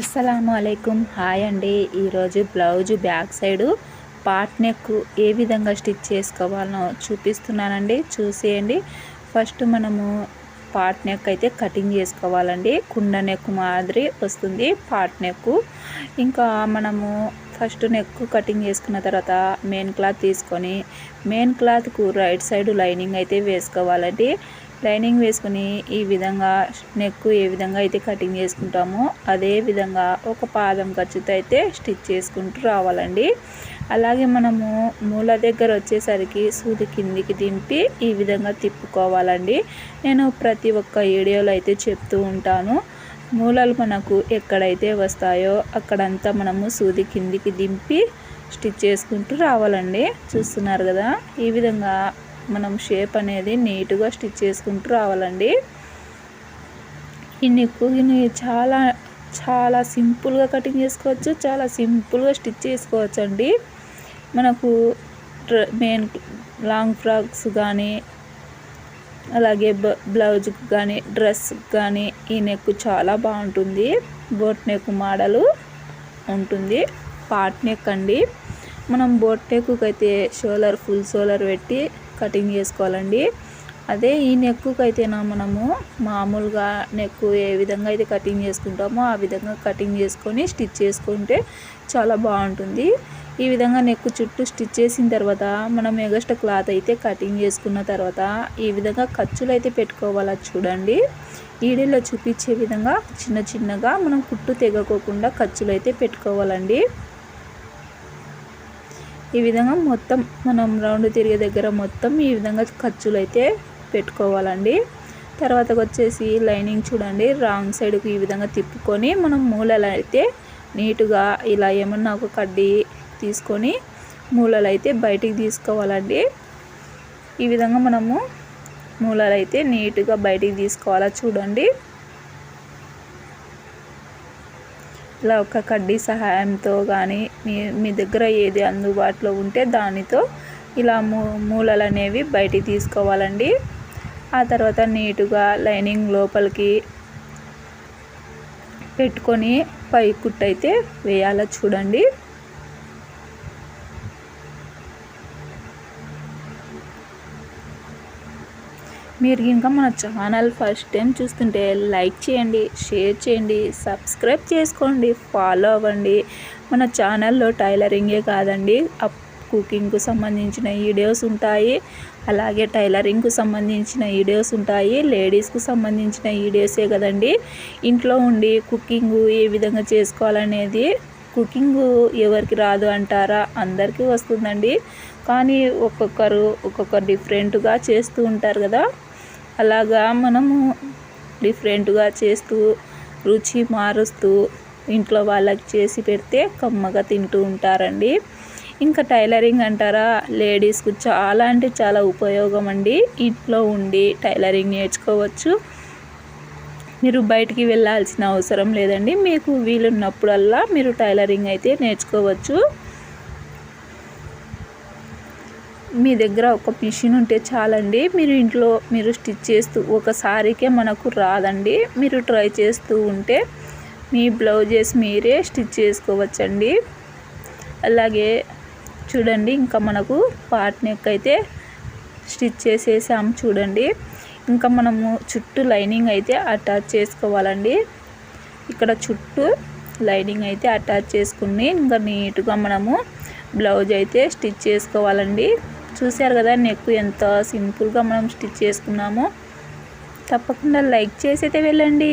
అస్సలం అయికం హాయ్ అండి. ఈరోజు blouse back side part neck ఏ విధంగా స్టిచ్ చేసుకోవాలనో చూపిస్తున్నానండి. చూసేయండి. ఫస్ట్ మనము పార్ట్ నెక్ అయితే కటింగ్ చేసుకోవాలండి. కుండ నెక్ మాదిరి వస్తుంది పార్ట్ నెక్. ఇంకా మనము ఫస్ట్ నెక్ కటింగ్ చేసుకున్న తర్వాత మెయిన్ క్లాత్ తీసుకొని మెయిన్ క్లాత్కు రైట్ సైడ్ లైనింగ్ అయితే వేసుకోవాలండి. లైనింగ్ వేసుకుని ఈ విధంగా నెక్ ఏ విధంగా అయితే కటింగ్ చేసుకుంటామో అదే విధంగా ఒక పాదం ఖర్చుతో అయితే స్టిచ్ చేసుకుంటూ రావాలండి. అలాగే మనము మూల దగ్గర వచ్చేసరికి సూది కిందికి దింపి ఈ విధంగా తిప్పుకోవాలండి. నేను ప్రతి ఒక్క వీడియోలో అయితే చెప్తూ ఉంటాను. మూలలు మనకు ఎక్కడైతే వస్తాయో అక్కడంతా మనము సూది కిందికి దింపి స్టిచ్ చేసుకుంటూ రావాలండి. చూస్తున్నారు కదా ఈ విధంగా మనం షేప్ అనేది నీట్గా స్టిచ్ చేసుకుంటూ రావాలండి. ఈ నెక్కుని చాలా చాలా సింపుల్గా కటింగ్ చేసుకోవచ్చు చాలా సింపుల్గా స్టిచ్ చేసుకోవచ్చు అండి మనకు మెయిన్ లాంగ్ ఫ్రాక్స్ కానీ అలాగే బ్లౌజ్కి కానీ డ్రెస్కి కానీ ఈ నెక్ చాలా బాగుంటుంది. బోట్ నెక్ మోడలు ఉంటుంది. పాట్ నెక్ అండి మనం బోట్ నెక్కు అయితే షోలర్ ఫుల్ షోలర్ పెట్టి కటింగ్ చేసుకోవాలండి. అదే ఈ నెక్కు అయితేనా మనము మామూలుగా నెక్కు ఏ విధంగా అయితే కటింగ్ చేసుకుంటామో ఆ విధంగా కటింగ్ చేసుకొని స్టిచ్ చేసుకుంటే చాలా బాగుంటుంది. ఈ విధంగా నెక్కు చుట్టూ స్టిచ్ చేసిన తర్వాత మనం ఎగస్ట క్లాత్ అయితే కటింగ్ చేసుకున్న తర్వాత ఈ విధంగా ఖర్చులు అయితే పెట్టుకోవాలా చూడండి. ఈడీలో చూపించే విధంగా చిన్న చిన్నగా మనం కుట్టు తెగకోకుండా ఖర్చులు అయితే పెట్టుకోవాలండి. ఈ విధంగా మొత్తం మనం రౌండ్ తిరిగే దగ్గర మొత్తం ఈ విధంగా ఖర్చులు అయితే పెట్టుకోవాలండి. తర్వాత వచ్చేసి లైనింగ్ చూడండి. రాంగ్ సైడ్కి ఈ విధంగా తిప్పుకొని మనం మూలలు అయితే నీట్గా ఇలా ఏమన్నా ఒక కడ్డీ తీసుకొని మూలలు అయితే బయటికి తీసుకోవాలండి. ఈ విధంగా మనము మూలలు అయితే నీట్గా బయటికి తీసుకోవాలా చూడండి. ఇలా ఒక కడ్డీ సహాయంతో కానీ మీ మీ దగ్గర ఏది అందుబాటులో ఉంటే దానితో ఇలా మూ మూలలు అనేవి బయటికి తీసుకోవాలండి. ఆ తర్వాత నీటుగా లైనింగ్ లోపలికి పెట్టుకొని పై కుట్టయితే వేయాలో చూడండి. మీరు ఇంకా మన ఛానల్ ఫస్ట్ టైం చూస్తుంటే లైక్ చేయండి షేర్ చేయండి సబ్స్క్రైబ్ చేసుకోండి ఫాలో అవ్వండి. మన ఛానల్లో టైలరింగే కాదండి. కుకింగ్కు సంబంధించిన వీడియోస్ ఉంటాయి. అలాగే టైలరింగ్కు సంబంధించిన వీడియోస్ ఉంటాయి. లేడీస్కు సంబంధించిన వీడియోసే కదండి. ఇంట్లో ఉండి కుకింగ్ ఏ విధంగా చేసుకోవాలనేది కుకింగ్ ఎవరికి రాదు అంటారా? అందరికీ వస్తుందండి. కానీ ఒక్కొక్కరు ఒక్కొక్క డిఫరెంట్గా చేస్తూ ఉంటారు కదా. అలాగా మనము డిఫరెంట్గా చేస్తూ రుచి మారుస్తూ ఇంట్లో వాళ్ళకి చేసి పెడితే కమ్మగా తింటూ ఉంటారండి. ఇంకా టైలరింగ్ అంటారా? లేడీస్కు చాలా అంటే చాలా ఉపయోగం అండి. ఇంట్లో ఉండి టైలరింగ్ నేర్చుకోవచ్చు. మీరు బయటికి వెళ్ళాల్సిన అవసరం లేదండి. మీకు వీలున్నప్పుడల్లా మీరు టైలరింగ్ అయితే నేర్చుకోవచ్చు. మీ దగ్గర ఒక మిషన్ ఉంటే చాలండి. మీరు ఇంట్లో మీరు స్టిచ్ చేస్తూ ఒకసారికే మనకు రాదండి. మీరు ట్రై చేస్తూ ఉంటే మీ బ్లౌజెస్ మీరే స్టిచ్ చేసుకోవచ్చండి. అలాగే చూడండి ఇంకా మనకు పార్ట్ నెక్ అయితే స్టిచ్ చేసేసాము చూడండి. ఇంకా మనము చుట్టూ లైనింగ్ అయితే అటాచ్ చేసుకోవాలండి. ఇక్కడ చుట్టూ లైనింగ్ అయితే అటాచ్ చేసుకుని ఇంకా నీట్గా మనము బ్లౌజ్ అయితే స్టిచ్ చేసుకోవాలండి. చూశారు కదా నెక్ ఎంత సింపుల్గా మనం స్టిచ్ చేసుకున్నామో. తప్పకుండా లైక్ చేసి అయితే వెళ్ళండి.